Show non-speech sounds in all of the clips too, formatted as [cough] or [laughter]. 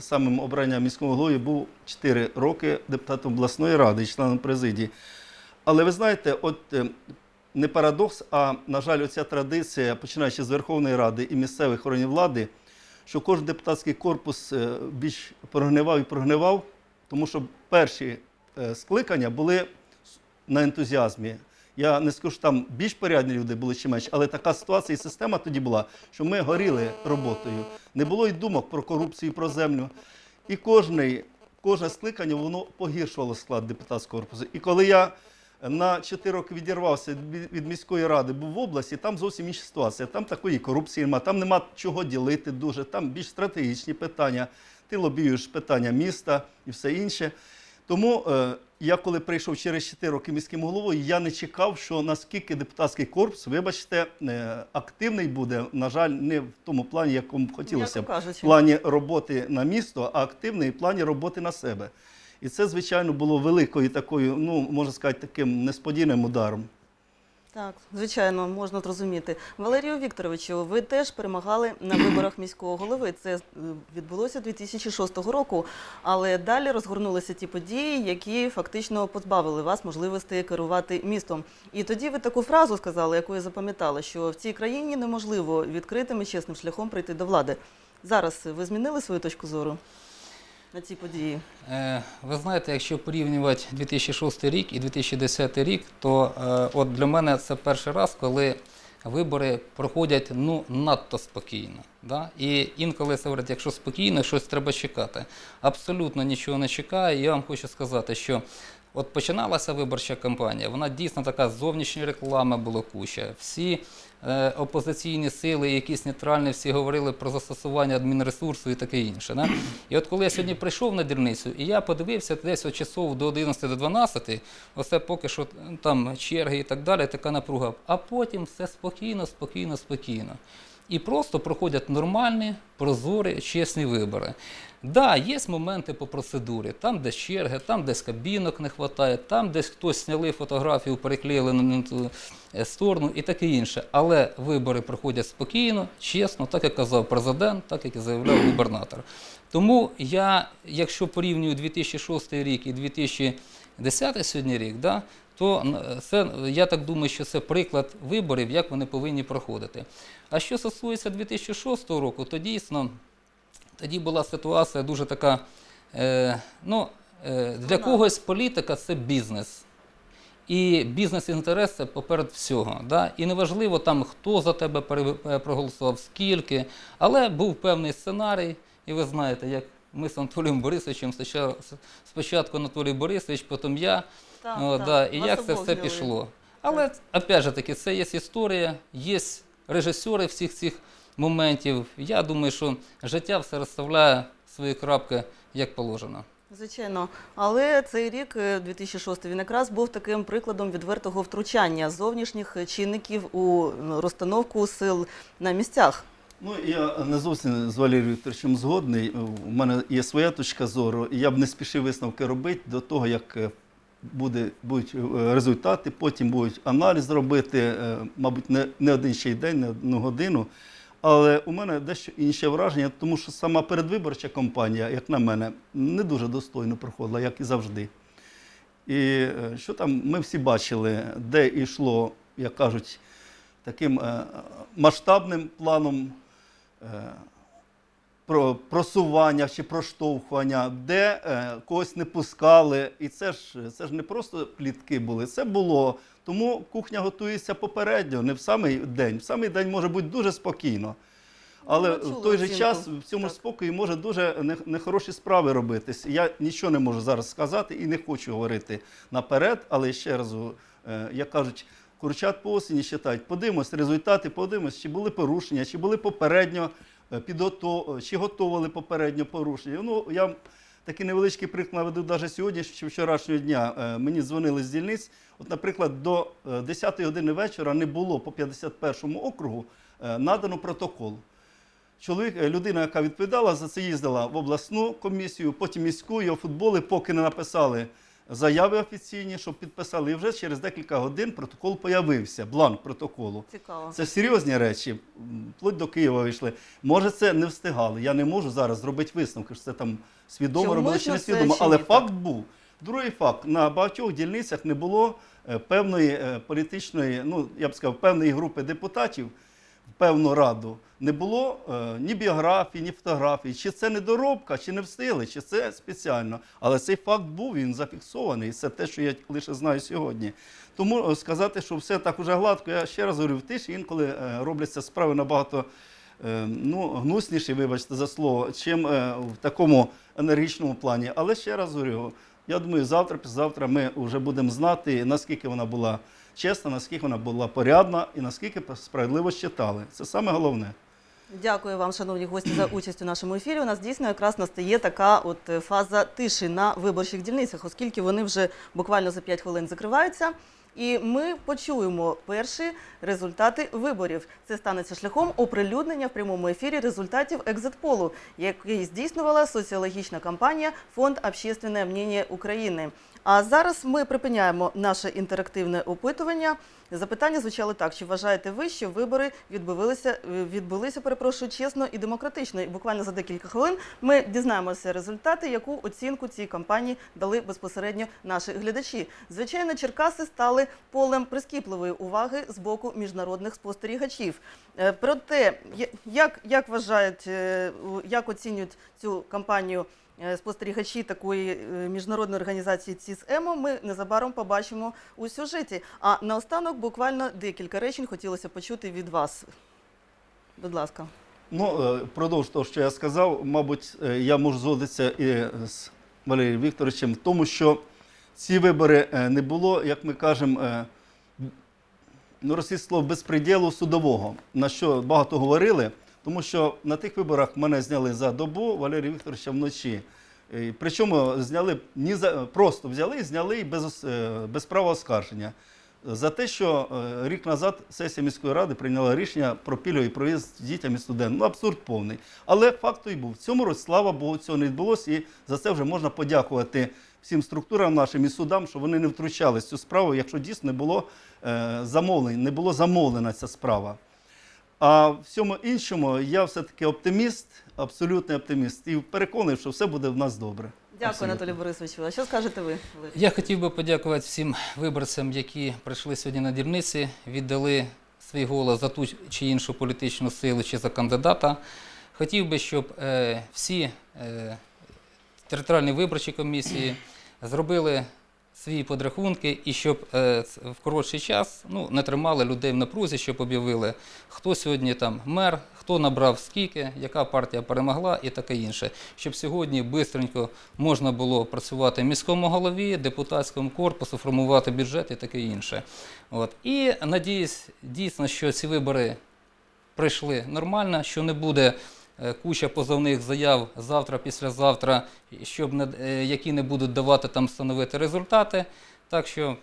самим обранням міського голови був 4 роки депутатом обласної ради і членом президії. Але ви знаєте, от е, не парадокс, а на жаль, оця традиція, починаючи з Верховної Ради і місцевих органів влади, що кожен депутатський корпус е, більш прогнивав і прогнивав, тому що перші е, скликання були на ентузіазмі. Я не скажу, що там більш порядні люди були чи менш, але така ситуація і система тоді була, що ми горіли роботою. Не було й думок про корупцію, про землю. І кожний, кожне скликання воно погіршувало склад депутатського корпусу. І коли я на 4 роки відірвався від, міської ради, був в області, там зовсім інша ситуація. Там такої корупції немає, там нема чого ділити дуже, там більш стратегічні питання. Ти лобіюєш питання міста і все інше. Тому е, я коли прийшов через 4 роки міським головою, я не чекав, що наскільки депутатський корпус, вибачте, е, активний буде, на жаль, не в тому плані, якому б хотілося. В плані роботи на місто, а активний в плані роботи на себе. І це, звичайно, було великою такою, ну, можна сказати, таким несподіваним ударом. Так, звичайно, можна зрозуміти. Валерію Вікторовичу, ви теж перемагали на [clears throat] виборах міського голови. Це е, відбулося 2006 року, але далі розгорнулися ті події, які фактично позбавили вас можливості керувати містом. І тоді ви таку фразу сказали, яку я запам'ятала, що в цій країні неможливо відкритим і чесним шляхом прийти до влади. Зараз ви змінили свою точку зору на ці події? Е, Ви знаєте, якщо порівнювати 2006 рік і 2010 рік, то е, от для мене це перший раз, коли вибори проходять ну, надто спокійно. Да? І інколи це говорять, якщо спокійно, щось треба чекати. Абсолютно нічого не чекає. Я вам хочу сказати, що от починалася виборча кампанія, вона дійсно така зовнішня реклама була куча. Всі е, опозиційні сили, якісь нейтральні, всі говорили про застосування адмінресурсу і таке інше. Да? І от коли я сьогодні прийшов на дільницю, і я подивився десь от часов до 11 до 12, оце поки що там черги і так далі, така напруга. А потім все спокійно, спокійно, спокійно. І просто проходять нормальні, прозорі, чесні вибори. Да, є моменти по процедурі, там десь черги, там десь кабінок не вистачає, там десь хтось зняли фотографію, переклеїли на на ту е, сторону і таке інше. Але вибори проходять спокійно, чесно, так як казав президент, так як і заявляв губернатор. Тому я, якщо порівнюю 2006 рік і 2010 сьогодні рік, да, то це, я так думаю, що це приклад виборів, як вони повинні проходити. А що стосується 2006 року, то дійсно тоді була ситуація дуже така. Е, ну, е, для когось політика це бізнес. І бізнес-інтерес це поперед всього. Да? І неважливо там, хто за тебе е, проголосував, скільки, але був певний сценарій, і ви знаєте, як ми з Анатолієм Борисовичем спочатку Анатолій Борисович, потім я. Так, О, так. да, і Вас як це обох все пішло. Але опять же таки, це є історія, є режисери всіх цих моментів. Я думаю, що життя все розставляє свої крапки як положено. Звичайно, але цей рік, е, 2006, він якраз був таким прикладом відвертого втручання зовнішніх чинників у ну, розстановку сил на місцях. Ну, я не зовсім з Валерієм Вікторовичем згодний. У мене є своя точка зору, і я б не спішив висновки робити до того, як е, буде, будуть е, результати, потім будуть аналіз робити, е, мабуть, не, не один ще й день, не одну годину. Але у мене дещо інше враження, тому що сама передвиборча кампанія, як на мене, не дуже достойно проходила, як і завжди. І е, що там ми всі бачили, де йшло, як кажуть, таким масштабним планом про просування чи проштовхування, де е, когось не пускали. І це ж, це ж не просто плітки були, це було. Тому кухня готується попередньо, не в самий день. В самий день може бути дуже спокійно. Але в той же час в цьому Так. спокої може дуже нехороші справи робитись. Я нічого не можу зараз сказати і не хочу говорити наперед, але ще раз, е, як кажуть, курчат по осені считають. Подивимось результати, подивимось, чи були порушення, чи були попередньо підготов... чи готували попередньо порушення. Ну, я такий невеличкий приклад наведу навіть сьогодні чи вчорашнього дня. Е, Мені дзвонили з дільниць. От, наприклад, до 10 години вечора не було по 51 округу е, надано протокол. Чоловік, е, людина, яка відповідала за це, їздила в обласну комісію, потім міську, його футболи, поки не написали заяви офіційні, щоб підписали. І вже через декілька годин протокол появився, бланк протоколу. Цікаво. Це серйозні речі, м, вплоть до Києва вийшли. Може, це не встигали. Я не можу зараз зробити висновки, що це там свідомо Чомусь робили чи не свідомо. Але ні, факт був. Другий факт: на багатьох дільницях не було е, певної е, політичної, ну я б сказав, певної групи депутатів певну раду. Не було е, ні біографії, ні фотографій. Чи це недоробка, чи не встигли, чи це спеціально. Але цей факт був, він зафіксований. І Це те, що я лише знаю сьогодні. Тому е, сказати, що все так уже гладко, я ще раз говорю, в тиші інколи е, робляться справи набагато ну, гнусніші, вибачте за слово, чим в такому енергічному плані. Але ще раз говорю, я думаю, завтра, післязавтра ми вже будемо знати, наскільки вона була чесна, наскільки вона була порядна і наскільки справедливо читали. Це саме головне. Дякую вам, шановні гості, за участь у нашому ефірі. У нас дійсно якраз настає така от е, фаза тиші на виборчих дільницях, оскільки вони вже буквально за 5 хвилин закриваються. І ми почуємо перші результати виборів. Це станеться шляхом оприлюднення в прямому ефірі результатів екзитполу, який здійснювала соціологічна кампанія Фонд Общественне мнення України. А зараз ми припиняємо наше інтерактивне опитування. Запитання звучали так: чи вважаєте ви, що вибори відбулися, е, відбулися, перепрошую, чесно і демократично? І буквально за декілька хвилин ми дізнаємося результати, яку оцінку цій кампанії дали безпосередньо наші глядачі. Звичайно, Черкаси стали полем прискіпливої уваги з боку міжнародних спостерігачів. Е, Проте, як, як вважають, е, як оцінюють цю кампанію спостерігачі такої е, міжнародної організації ЦІС-ЕМО, ми незабаром побачимо у сюжеті. А наостанок буквально декілька речень хотілося почути від вас. Будь ласка. Ну, е, продовж того, що я сказав, мабуть, е, я можу згодитися і з Валерієм Вікторовичем в тому, що ці вибори е, не було, як ми кажемо, е, ну, російське слово безпреділу судового, на що багато говорили, тому що на тих виборах мене зняли за добу, Валерія Вікторовича вночі. Е, Причому зняли ні за просто взяли і зняли без, е, без права оскарження. За те, що е, рік назад сесія міської ради прийняла рішення про пільговий проїзд дітям і студентам. Ну, абсурд повний. Але факт той був. В цьому році, слава Богу, цього не відбулося, і за це вже можна подякувати всім структурам нашим і судам, що вони не втручались цю справу, якщо дійсно не було замовлень, не було замовлена ця справа. А в всьому іншому я все-таки оптиміст, абсолютний оптиміст, і переконаний, що все буде в нас добре. Дякую, Абсолютно. Анатолій Борисовичу. А що скажете ви? Я хотів би подякувати всім виборцям, які прийшли сьогодні на дільниці, віддали свій голос за ту чи іншу політичну силу чи за кандидата. Хотів би, щоб е, всі е, територіальні виборчі комісії зробили свої подрахунки і щоб е, в коротший час ну, не тримали людей в напрузі, щоб об'явили, хто сьогодні там мер, хто набрав скільки, яка партія перемогла і таке інше. Щоб сьогодні бистренько можна було працювати міському голові, депутатському корпусу, формувати бюджет і таке інше. От. І надіюсь дійсно, що ці вибори пройшли нормально, що не буде куча позовних заяв завтра, післязавтра, щоб не, е, які не будуть давати там встановити результати. Так що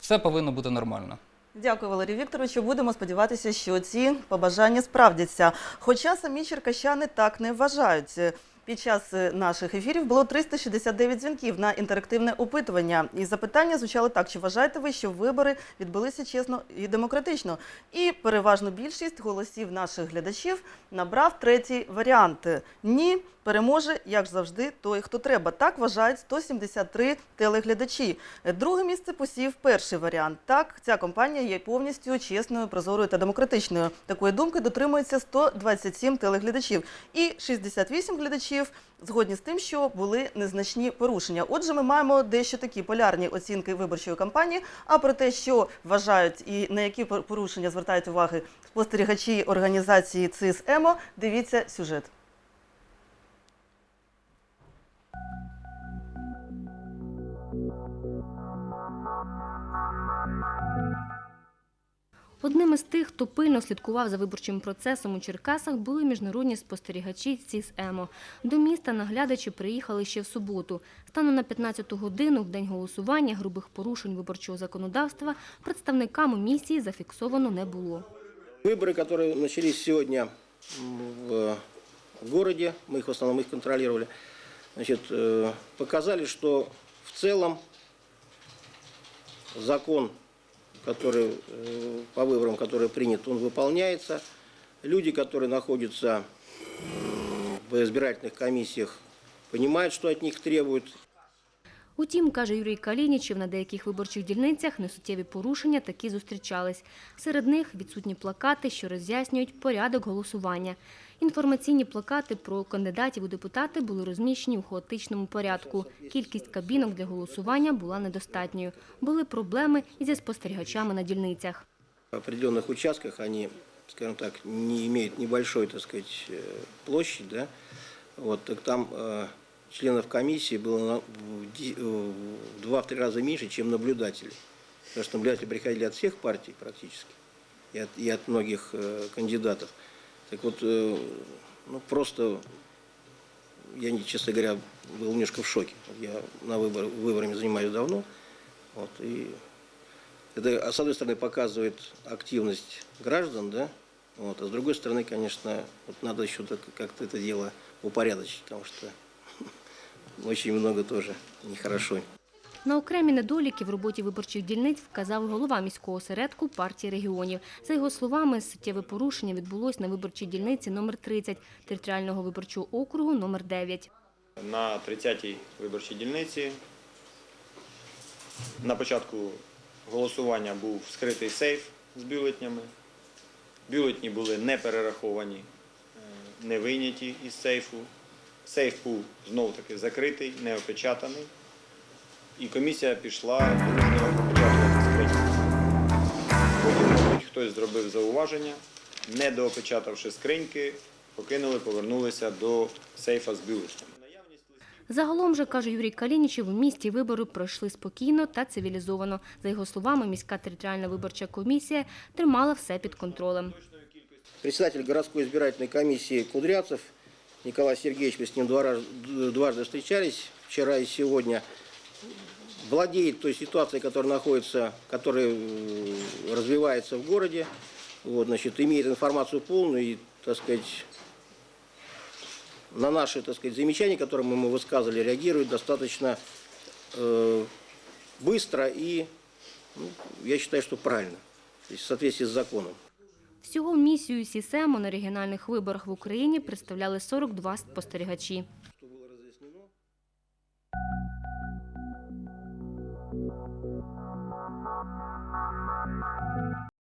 все повинно бути нормально. Дякую, Валерію Вікторовичу. Будемо сподіватися, що ці побажання справдяться. Хоча самі черкащани так не вважають. Під час е, наших ефірів було 369 дзвінків на інтерактивне опитування. І запитання звучало так: чи вважаєте ви, що вибори відбулися чесно і демократично? І переважно більшість голосів наших глядачів набрав третій варіант: ні, переможе, як завжди, той, хто треба. Так вважають 173 телеглядачі. Друге місце посів перший варіант. Так, ця компанія є повністю чесною, прозорою та демократичною. Такої думки дотримується 127 телеглядачів. І 68 глядачів згодні з тим, що були незначні порушення. Отже, ми маємо дещо такі полярні оцінки виборчої кампанії. А про те, що вважають і на які порушення звертають уваги спостерігачі організації ЦИС ЕМО, дивіться сюжет. Одним із тих, хто пильно слідкував за виборчим процесом у Черкасах, були міжнародні спостерігачі ЦІС-ЕМО. До міста наглядачі приїхали ще в суботу. Станом на 15-ту годину, в день голосування, грубих порушень виборчого законодавства представникам місії зафіксовано не було. Выборы, которые начались сегодня м, в городе, мы их в основном их контролировали, значит, э, показали, что в целом закон, который э, по выборам, который принят, он выполняется. Люди, которые находятся м, в избирательных комиссиях, понимают, что от них требуют, Утім, каже Юрій Калінічев, на деяких виборчих дільницях несуттєві порушення таки зустрічались. Серед них відсутні плакати, що роз'яснюють порядок голосування. Інформаційні плакати про кандидатів у депутати були розміщені у хаотичному порядку. Кількість кабінок для голосування була недостатньою. Були проблеми і зі спостерігачами на дільницях. в определенных участках они, скажем так, не имеют небольшой, так сказать, э, площадь, да, вот, так там э, членов комиссии было на- в ди- э, в два-три раза меньше, чем наблюдателей. Потому что наблюдатели приходили от всех партий практически и от, и от многих э, кандидатов. Так вот, э, ну, просто, я, честно говоря, был немножко в шоке. Я на выбор, выборами занимаюсь давно, вот, и это, а с одной стороны, показывает активность граждан, да, вот, а с другой стороны, конечно, вот надо еще как-то это дело упорядочить, потому что [laughs] очень много тоже нехорошо. На окремі недоліки в роботі виборчих дільниць вказав голова міського осередку партії регіонів. За його словами, суттєве порушення відбулось на виборчій дільниці номер 30 територіального виборчого округу номер 9. На 30-й виборчій дільниці на початку голосування був скритий сейф з бюлетнями. Бюлетні були не перераховані, е, не вийняті із сейфу. Сейф був знов таки закритий, не опечатаний. І комісія пішла. Потім, хтось зробив зауваження, не доопечатавши скриньки, покинули, повернулися до сейфа з бюлетнями. Загалом же, каже Юрій Калінічев, у місті вибори пройшли спокійно та цивілізовано. За його словами, міська територіальна виборча комісія тримала все під контролем. Председатель городской избирательной комиссии Кудрявцев Николай Сергеевич, мы с ним два дважды встречались, вчера и сегодня, владеет той ситуацией, которая находится, которая э, развивается в городе, вот, значит, имеет информацию полную и, так сказать, на наши, так сказать, замечания, которые мы ему высказывали, реагирует достаточно э, быстро и, ну, я считаю, что правильно, то есть в соответствии с законом. Всього місію СІСЕМО на регіональних виборах в Україні представляли 42 спостерігачі.